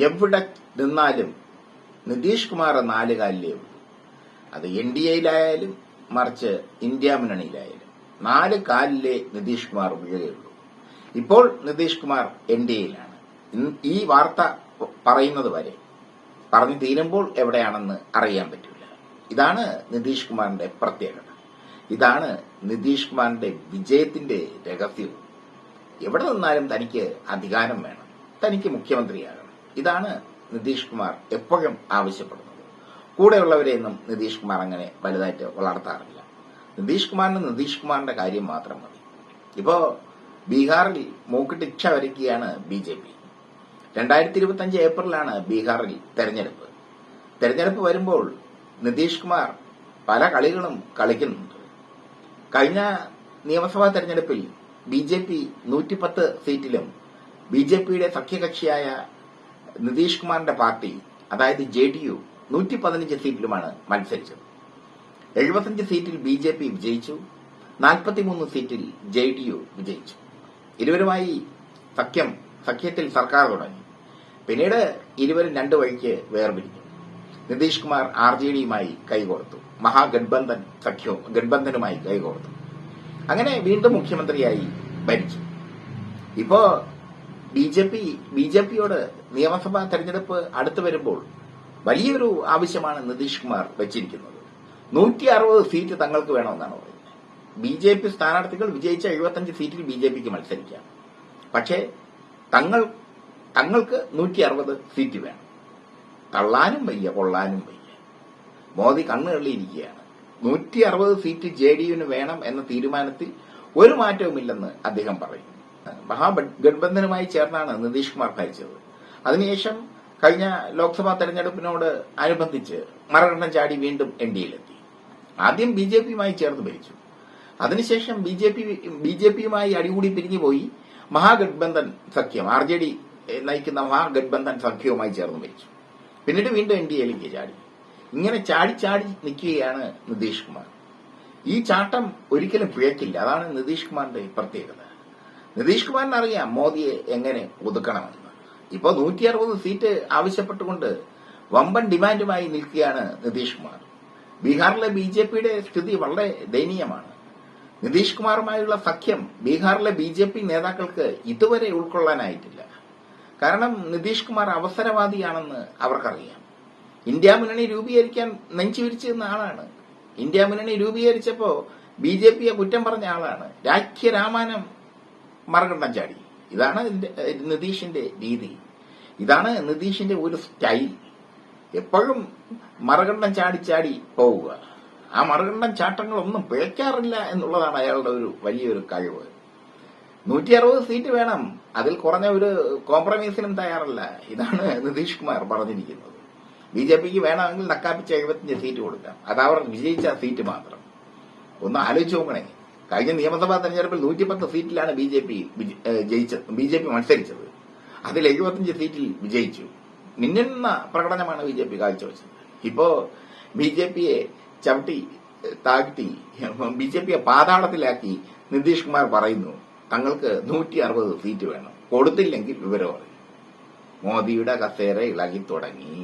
എവിടെ നിന്നാലും നിതീഷ് കുമാർ നാലുകാലിലേ ഉള്ളൂ. അത് എൻ ഡി എയിലായാലും മറിച്ച് ഇന്ത്യ മുന്നണിയിലായാലും. നാല് കാലിലെ നിതീഷ് കുമാർ വീഴുകയുള്ളൂ ഇപ്പോൾ നിതീഷ് കുമാർ എൻ ഡി എയിലാണ്. ഈ വാർത്ത പറയുന്നത് വരെ പറഞ്ഞു തീരുമ്പോൾ എവിടെയാണെന്ന് അറിയാൻ പറ്റില്ല. ഇതാണ് നിതീഷ് കുമാറിന്റെ പ്രത്യേകത. ഇതാണ് നിതീഷ് കുമാറിന്റെ വിജയത്തിന്റെ രഹസ്യവും. എവിടെ നിന്നാലും തനിക്ക് അധികാരം വേണം. തനിക്ക് മുഖ്യമന്ത്രിയാകണം. ഇതാണ് നിതീഷ് കുമാർ എപ്പോഴും ആവശ്യപ്പെടുന്നത്. കൂടെയുള്ളവരെയൊന്നും നിതീഷ് കുമാർ അങ്ങനെ വലുതായിട്ട് വളർത്താറില്ല. നിതീഷ് കുമാറിന് നിതീഷ് കുമാറിന്റെ കാര്യം മാത്രം മതി. ഇപ്പോ ബീഹാറിൽ മൂക്കിട്ടിക്ഷ വരയ്ക്കുകയാണ് ബി ജെ പി. രണ്ടായിരത്തി ഇരുപത്തി അഞ്ച് ഏപ്രിലാണ് ബീഹാറിൽ തെരഞ്ഞെടുപ്പ്. തെരഞ്ഞെടുപ്പ് വരുമ്പോൾ നിതീഷ് കുമാർ പല കളികളും കളിക്കുന്നുണ്ട്. കഴിഞ്ഞ നിയമസഭാ തെരഞ്ഞെടുപ്പിൽ ബി ജെ പി നൂറ്റിപ്പത്ത് സീറ്റിലും ബി ജെ പിയുടെ സഖ്യകക്ഷിയായ നിതീഷ് കുമാറിന്റെ പാർട്ടി അതായത് ജെ ഡി യു നൂറ്റി പതിനഞ്ച് സീറ്റിലുമാണ് മത്സരിച്ചത്. എഴുപത്തഞ്ച് സീറ്റിൽ ബി ജെ പി വിജയിച്ചു നാൽപ്പത്തിമൂന്ന് സീറ്റിൽ ജെ ഡി യു വിജയിച്ചു. ഇരുവരുമായി സഖ്യം സഖ്യത്തിൽ സർക്കാർ തുടങ്ങി. പിന്നീട് ഇരുവരും രണ്ടു വഴിക്ക് വേർപിരിഞ്ഞു. നിതീഷ് കുമാർ ആർ ജെ ഡിയുമായി കൈകോർത്തു. മഹാഗഡ്ബന്ധൻ സഖ്യവും ഗഡ്ബന്ധനുമായി കൈകോർത്തു. അങ്ങനെ വീണ്ടും മുഖ്യമന്ത്രിയായി ഭരിച്ചു. ഇപ്പോ B J P B J പിയോട് നിയമസഭാ തെരഞ്ഞെടുപ്പ് അടുത്തു വരുമ്പോൾ വലിയൊരു ആവശ്യമാണ് നിതീഷ് കുമാർ വെച്ചിരിക്കുന്നത്. നൂറ്റി അറുപത് സീറ്റ് തങ്ങൾക്ക് വേണമെന്നാണ് പറയുന്നത്. ബി ജെ പി സ്ഥാനാർത്ഥികൾ വിജയിച്ച എഴുപത്തഞ്ച് സീറ്റിൽ ബി ജെ പിക്ക് മത്സരിക്കാം. പക്ഷേ തങ്ങൾ തങ്ങൾക്ക് നൂറ്റി അറുപത് സീറ്റ് വേണം. തള്ളാനും വയ്യ കൊള്ളാനും വയ്യ. മോദി കണ്ണുകളിയിരിക്കുകയാണ് നൂറ്റി അറുപത് സീറ്റ് ജെ ഡി യുവിന് വേണം എന്ന തീരുമാനത്തിൽ ഒരു മാറ്റവുമില്ലെന്ന് അദ്ദേഹം പറയും മഹാഗഡ്ബന്ധനുമായി ചേർന്നാണ് നിതീഷ് കുമാർ ഭരിച്ചത്. അതിനുശേഷം കഴിഞ്ഞ ലോക്സഭാ തെരഞ്ഞെടുപ്പിനോട് അനുബന്ധിച്ച് മറുകണ്ഠം ചാടി വീണ്ടും എൻ ഡിയിലെത്തി ആദ്യം ബി ജെ പിയുമായി ചേർന്ന് ഭരിച്ചു. അതിനുശേഷം B J P B J പിയുമായി അടികൂടി പിരിഞ്ഞുപോയി മഹാഗഡ്ബന്ധൻ സഖ്യം ആർ ജെ ഡി നയിക്കുന്ന മഹാഗഡ്ബന്ധൻ സഖ്യവുമായി ചേർന്ന് ഭരിച്ചു. പിന്നീട് വീണ്ടും എൻ ഡി എയിലേക്ക് ചാടി. ഇങ്ങനെ ചാടി ചാടി നിൽക്കുകയാണ് നിതീഷ് കുമാർ. ഈ ചാട്ടം ഒരിക്കലും പിഴക്കില്ല അതാണ് നിതീഷ് കുമാറിന്റെ പ്രത്യേകത. നിതീഷ് കുമാറിന് അറിയാം മോദിയെ എങ്ങനെ ഒതുക്കണമെന്ന്. ഇപ്പോ നൂറ്റി അറുപത് സീറ്റ് ആവശ്യപ്പെട്ടുകൊണ്ട് വമ്പൻ ഡിമാൻഡുമായി നിൽക്കുകയാണ് നിതീഷ് കുമാർ ബീഹാറിലെ ബി ജെ പിയുടെ സ്ഥിതി വളരെ ദയനീയമാണ്. നിതീഷ് കുമാറുമായുള്ള സഖ്യം ബീഹാറിലെ ബി ജെ പി നേതാക്കൾക്ക് ഇതുവരെ ഉൾക്കൊള്ളാനായിട്ടില്ല. കാരണം നിതീഷ് കുമാർ അവസരവാദിയാണെന്ന് അവർക്കറിയാം. ഇന്ത്യ മുന്നണി രൂപീകരിക്കാൻ നെഞ്ചുവിരിച്ചിരുന്ന ആളാണ്. ഇന്ത്യ മുന്നണി രൂപീകരിച്ചപ്പോ ബി ജെ പിയെ കുറ്റം പറഞ്ഞ ആളാണ്. രാഖ്യരാമാനം മറുകണ്ഠം ചാടി ഇതാണ് നിതീഷിന്റെ രീതി. ഇതാണ് നിതീഷിന്റെ ഒരു സ്റ്റൈൽ. എപ്പോഴും മറുകണ്ഠം ചാടി ചാടി പോവുക. ആ മറുകണ്ഠം ചാട്ടങ്ങളൊന്നും പിഴയ്ക്കാറില്ല എന്നുള്ളതാണ് അയാളുടെ ഒരു വലിയൊരു കഴിവ്. നൂറ്റി അറുപത് സീറ്റ് വേണം. അതിൽ കുറഞ്ഞ ഒരു കോംപ്രമൈസിനും തയ്യാറല്ല. ഇതാണ് നിതീഷ് കുമാർ പറഞ്ഞിരിക്കുന്നത്. ബി ജെ പിക്ക് വേണമെങ്കിൽ നക്കാപ്പിച്ച് എഴുപത്തിയഞ്ച് സീറ്റ് കൊടുക്കാം. അത് അവർ വിജയിച്ച സീറ്റ് മാത്രം. ഒന്ന് ആലോചിച്ച് നോക്കണേ. കഴിഞ്ഞ നിയമസഭാ തെരഞ്ഞെടുപ്പിൽ നൂറ്റിപ്പത്ത് സീറ്റിലാണ് ബി ജെ പി ജയിച്ചത്. ബി ജെ പി മത്സരിച്ചത്. അതിൽ എഴുപത്തിയഞ്ച് സീറ്റിൽ വിജയിച്ചു. മിന്നുന്ന പ്രകടനമാണ് ബി ജെ പി കാഴ്ചവെച്ചത്. ഇപ്പോ ബി ജെ പിയെ ചവിട്ടി താഴ്ത്തി ബി ജെ പിയെ പാതാളത്തിലാക്കി നിതീഷ് കുമാർ പറയുന്നു തങ്ങൾക്ക് നൂറ്റി അറുപത് സീറ്റ് വേണം. കൊടുത്തില്ലെങ്കിൽ വിവരം മോദിയുടെ കസേര ഇളകി തുടങ്ങി.